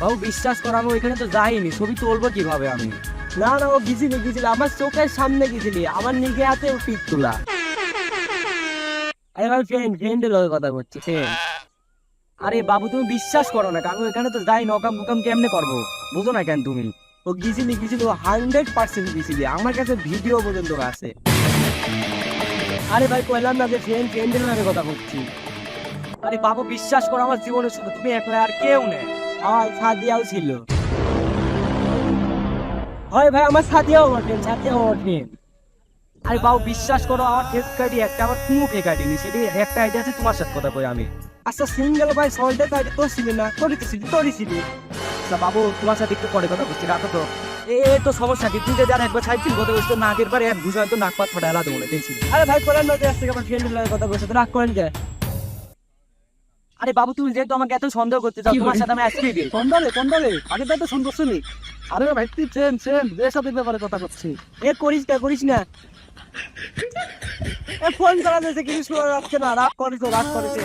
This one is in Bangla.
বাবু বিশ্বাস করো, আমি ওইখানে তো যাইনি, ছবি তুলবো কীভাবে আমি? না না, ও গিয়েছিলি গিয়েছিলি, আমার চোখের সামনে গিয়েছিলি, আমার নিগে হাতে পিক তোলা। ফ্রেন্ড ফ্রেন্ডের কথা আরে বাবু, তুমি বিশ্বাস করো না, কারণ এখানে তো যাই নকাম মুকাম কেমনে করব? বুঝো না কেন তুমি? ও গিয়েছিলি গিয়েছিলি, ও হান্ড্রেড পার্সেন্ট গিয়েছিলি, আমার কাছে ভিডিও পর্যন্ত আছে। আরে ভাই, কইলাম না যে ফ্রেন্ড ফ্রেন্ডের কথা বলছি। আরে বাবু, বিশ্বাস করো, আমার জীবনে শুধু তুমি একলা আর কেউ নেই। আমার সাদিয়াও ছিল। হয় ভাই, আমার সাদিয়াও ওঠেন সাদিয়াও ওঠেন আরে বাবু, বিশ্বাস করো, আমার ফেক আইডি একটা, আমার কোনো ফেক আইডি নেই, সেটি একটা আইডি আছে, তোমার সাথে কথা কই আমি। আচ্ছা সিঙ্গেল ভাই সল্টে তাইলে তোর ছিলি না, তোরই তো ছিলি, তোরই ছিলি। আচ্ছা বাবু, তোমার সাথে একটু পরে কথা বলছি, রাখো তো। এ তো সমস্যা কি? তুই যদি আর একবার সাইকেল কথা বলছো নাকের পরে এক বুঝা তো নাক পাত ফাটা আলাদা বলে দেখছি আরে ভাই করেন না আজ থেকে আমার ফ্রেন্ডের কথা বলছে রাগ করেন যে আরে বাবু তুমি যেহেতু আমাকে এত সন্দেহ করতে চাও তোমার সাথে আমি আজকে দিই সন্দেহ সন্দেহ। আগে তো সন্দেহ শুনি। আরে ভাই তুই সেম সেম সাথে ব্যাপারে কথা করছি এ করিস না করিস না। এ ফোন করা যাচ্ছে কিছু রাখছে না। রাগ করেছে রাগ করেছে